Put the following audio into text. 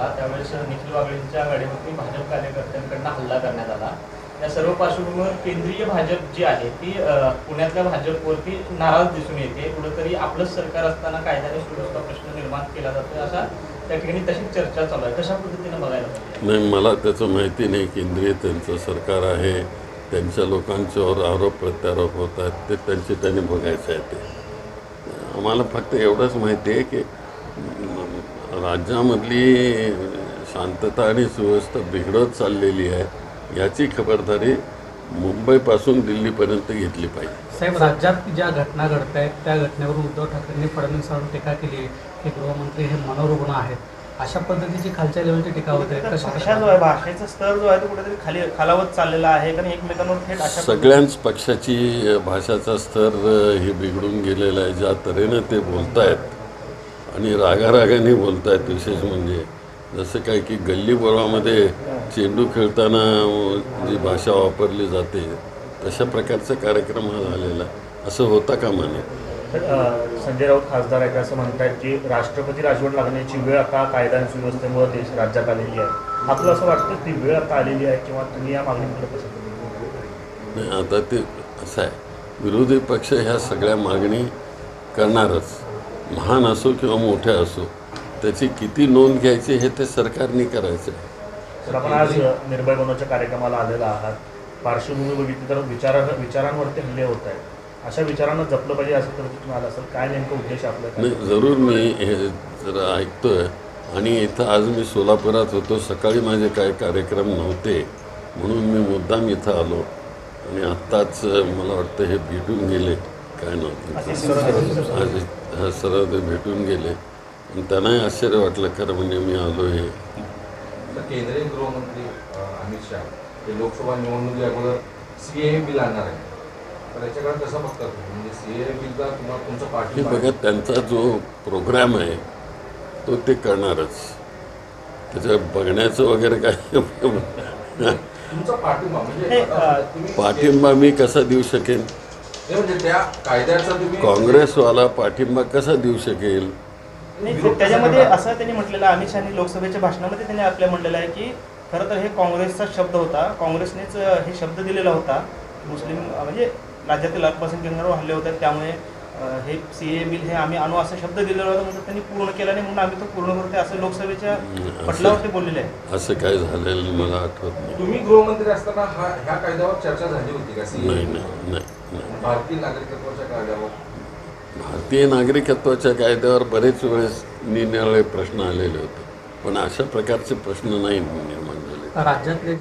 झाला. त्यावेळेस निखिल वागळेंच्या गाडीवरती भाजप कार्यकर्त्यांकडनं हल्ला करण्यात आला. या सर्व पार्श्वभूमीवर केंद्रीय भाजप जी आहे ती पुण्यातल्या भाजपवरती नाराज दिसून येते. कुठंतरी आपलंच सरकार असताना कायद्याने सुव्यवस्था प्रश्न निर्माण केला जातोय असा त्या ठिकाणी तशी चर्चा चालू आहे. कशा पद्धतीनं बघायला नाही मला त्याचं माहिती नाही. केंद्रीय त्यांचं सरकार आहे. त्यांच्या लोकांच्यावर आरोप प्रत्यारोप होत आहेत. ते त्यांचे त्यांनी बघायचं आहे ते. आम्हाला फक्त एवढंच माहिती आहे की राज्यामधली शांतता आणि सुव्यवस्था बिघडत चाललेली आहे याची खबरदारी मुंबईपासून दिल्लीपर्यंत घेतली पाहिजे. साहेब राज्यात ज्या घटना घडत आहेत त्या घटनेवरून उद्धव ठाकरेंनी फडणवीसांवर टीका केली आहे की गृहमंत्री हे मनोरुग्ण आहेत. अशा पद्धतीची खालच्या लेवलची टीका होते. आहे भाषेचा स्तर जो आहे तो कुठेतरी खाली खालावत चाललेला आहे कारण एकमेकांवर थेट अशा सगळ्याच पक्षाची भाषाचा स्तर हे बिघडून गेलेला आहे. ज्या तऱ्हेनं ते बोलत आहेत आणि रागारागाने बोलत आहेत विशेष म्हणजे. जसं काय की गल्ली बोळामध्ये चेंडू खेळताना जी भाषा वापरली जाते तशा प्रकारचा कार्यक्रम हा झालेला. आहे. असं होता तर, अ, संजय राऊत खासदार आहेत असं म्हणतात की राष्ट्रपती राजवट लागण्याची वेळ आता कायदा आणि सुव्यवस्थेमुळे देश राज्यात आलेली आहे. आपलं असं वाटतं ती वेळ आता आलेली आहे किंवा तुम्ही या मागणीकडे कसं बघता? नाही आता ते असं आहे. विरोधी पक्ष ह्या सगळ्या मागणी करणारच. महान असो किंवा मोठ्या असो त्याची किती नोंद घ्यायची हे ते सरकारने करायचं आहे तर आपण आज निर्भय बनवच्या कार्यक्रमाला आलेला आहात. पार्श्वभूमी बघितली तर विचारा विचारांवरती हल्ले होत आहेत. अशा विचारांना जपलं पाहिजे असं तर तुम्ही आला असेल. काय नेमकं उद्देश आपला? नाही जरूर मी हे जरा ऐकतोय आणि इथं आज मी सोलापुरात होतो. सकाळी माझे काय कार्यक्रम नव्हते. म्हणून मी मुद्दाम इथं आलो आणि आत्ताच मला वाटतं हे भेटून गेले. काय नव्हतं. आज हा सरळ ते भेटून गेले. आणि त्यांनाही आश्चर्य वाटलं खरं म्हणजे मी आलो हे. केंद्रीय गृहमंत्री अमित शहा हे लोकसभा निवडणुकी अगोदर सी ए बिल आणणार आहे तर याच्याकडे कसं बघतात तुम्ही? म्हणजे सी ए बिलचा तुम्हाला तुमचं हे पाठिंबा बघा त्यांचा जो प्रोग्राम आहे तो ते करणारच. त्याच्या बघण्याचं वगैरे काय म्हणजे हे, पाठिंबा मी कसा देऊ शकेन? म्हणजे त्या कायद्याचा तुम्ही काँग्रेसवाला पाठिंबा कसा देऊ शकेल? नाही ते- त्याच्यामध्ये असं त्यांनी म्हटलेलं आहे, अमित शहानी लोकसभेच्या भाषणामध्ये त्यांनी आपल्या म्हटलेलं आहे की खरं तर हे काँग्रेसचा शब्द होता काँग्रेसनेच हे शब्द दिलेला होता. मुस्लिम म्हणजे राज्यातील अल्पसंख्याकांवर हल्ले होतात त्यामुळे हे सी ए बिल हे आम्ही आणू असा शब्द दिलेला होता म्हणजे त्यांनी पूर्ण केला नाही म्हणून आम्ही तो पूर्ण करते असं लोकसभेच्या पटलावर ते बोललेले आहे. असं काय झालेलं मला आठवत नाही. तुम्ही गृहमंत्री असताना हा ह्या कायद्यावर चर्चा झाली होती का सी नाही नाही नाही नाही. भारतीय नागरिकत्वाच्या कायद्यावर. भारतीय नागरिकत्वाच्या कायद्यावर बरेच वेळेस निरनिराळे प्रश्न आलेले होते पण अशा प्रकारचे प्रश्न नाही निर्माण झाले. राज्यातले